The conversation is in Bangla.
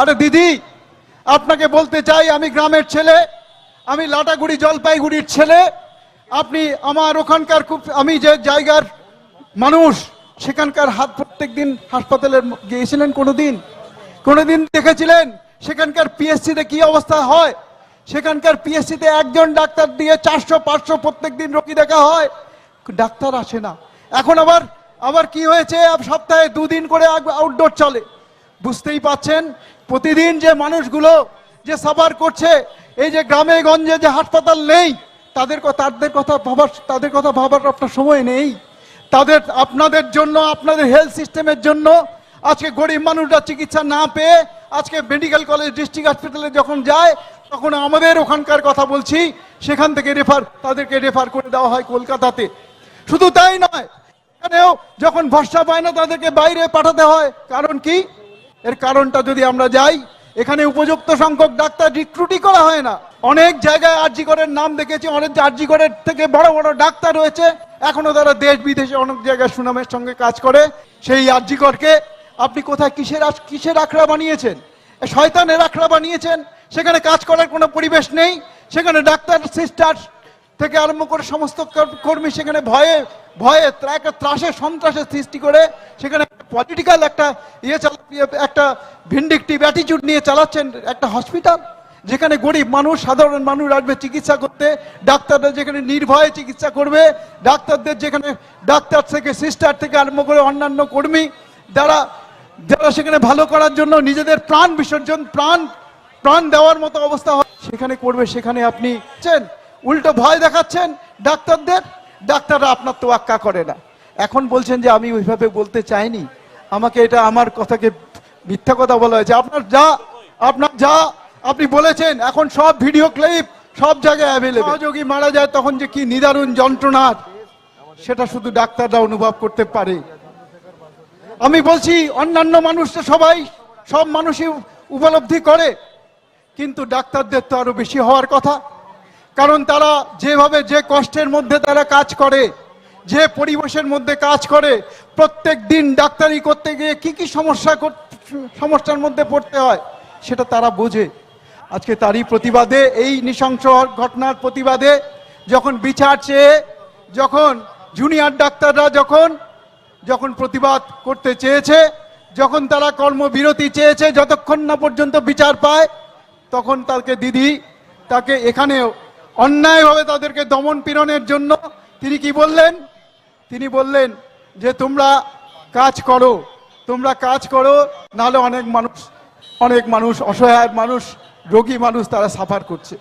আরে দিদি, আপনাকে বলতে চাই, আমি গ্রামের ছেলে, আমি লাটাগুড়ি জলপাইগুড়ির ছেলে। আপনি আমার ওখানকার খুব, আমি যে জায়গার মানুষ, সেখানকার হাত প্রত্যেক দিন হাসপাতালে গিয়েছিলেন কোনোদিন? কোনোদিন দেখেছিলেন সেখানকার পিএসসিতে কি অবস্থা হয়? সেখানকার পিএসসিতে একজন ডাক্তার দিয়ে চারশো, পাঁচশো প্রত্যেক দিন রোগী দেখা হয়। ডাক্তার আসে না। এখন আবার আবার কি হয়েছে? সপ্তাহে দুদিন করে আউটডোর চলে। বুঝতেই পাচ্ছেন? প্রতিদিন যে মানুষগুলো যে সাবার করছে, এই যে গ্রামে গঞ্জে যে হাসপাতাল নেই, তাদের তাদের কথা ভাবার, তাদের কথা ভাবার আপনার সময় নেই। তাদের, আপনাদের জন্য, আপনাদের হেলথ সিস্টেমের জন্য আজকে গরিব মানুষরা চিকিৎসা না পেয়ে আজকে মেডিকেল কলেজ ডিস্ট্রিক্ট হসপিটালে যখন যায়, তখন আমাদের ওখানকার কথা বলছি, সেখান থেকে রেফার তাদেরকে রেফার করে দেওয়া হয় কলকাতাতে। শুধু তাই নয়, এখানেও যখন ভরসা পায় না তাদেরকে বাইরে পাঠাতে হয়। কারণ কি? এর কারণটা যদি আমরা যাই, এখানে উপযুক্ত সংখ্যক ডাক্তার রিক্রুটই করা হয় না। অনেক জায়গায় আরজিকরের নাম দেখেছি, অনেক আরজিকরের থেকে বড় বড় ডাক্তার রয়েছে, এখনও তারা দেশ বিদেশে অনেক জায়গায় সুনামের সঙ্গে কাজ করে। সেই আরজিকরকে আপনি কোথায় কিসের কিসের আখড়া বানিয়েছেন? শয়তানের আখড়া বানিয়েছেন? সেখানে কাজ করার কোনো পরিবেশ নেই? সেখানে ডাক্তার সিস্টার থেকে আরম্ভ করে সমস্ত কর- কর্মী সেখানে ভয়ে ভয়ে ত্রা- একটা ত্রাসের সন্ত্রাসের সৃষ্টি করে, সেখানে পলিটিক্যাল একটা ইয়ে চালা- ইয়ে একটা ভিন্ডিকটিভ অ্যাটিচিউড নিয়ে চালাচ্ছেন একটা হসপিটাল যেখানে গরিব মানুষ, সাধারণ মানুষ আসবে চিকিৎসা করতে ডাক্তাররা যেখানে নির্ভয়ে চিকিৎসা করবে, ডাক্তারদের যেখানে, ডাক্তার থেকে সিস্টার থেকে আরম্ভ করে অন্যান্য কর্মী, যারা যারা সেখানে ভালো করার জন্য নিজেদের প্রাণ বিসর্জন, প্রাণ প্রাণ দেওয়ার মতো অবস্থা হয়, সেখানে করবে, সেখানে আপনি উল্টো ভয় দেখাচ্ছেন ডাক্তারদের, ডাক্তাররা আপনার তোয়াক্কা করে না। এখন বলছেন যে আমি ওইভাবে বলতে চাইনি। আমাকে এটা আমার কথাকে মিথ্যা কথা বলা হয়েছে। আপনার যা আপনার যা, আপনি বলেছেন, এখন সব ভিডিও ক্লিপ সব জায়গায় অ্যাভেলেবল সহযোগী মারা যায় তখন যে কি নিদারুণ যন্ত্রণার, সেটা শুধু ডাক্তাররা অনুভব করতে পারে। আমি বলছি, অন্যান্য মানুষরা সবাই সব মানুষই উপলব্ধি করে, কিন্তু ডাক্তারদের তো আরও বেশি হওয়ার কথা। কারণ তারা যেভাবে যে কষ্টের মধ্যে তারা কাজ করে যে পরিবেশের মধ্যে কাজ করে, প্রত্যেক দিন ডাক্তারি করতে গিয়ে কি কি সমস্যা সমস্যার মধ্যে পড়তে হয়, সেটা তারা বোঝে। আজকে তারই প্রতিবাদে, এই নৃশংস ঘটনার প্রতিবাদে যখন বিচার চেয়ে, যখন জুনিয়র ডাক্তাররা যখন যখন প্রতিবাদ করতে চেয়েছে, যখন তারা কর্মবিরতি চেয়েছে, যতক্ষণ না পর্যন্ত বিচার পায়, তখন তাকে দিদি তাকে এখানেও অন্যায়ভাবে তাদেরকে দমন পীড়নের জন্য তিনি কি বললেন? তিনি বললেন যে, তোমরা কাজ করো, তোমরা কাজ করো, নাহলে অনেক মানুষ অনেক মানুষ, অসহায় মানুষ, রোগী মানুষ তারা সাফার করছে।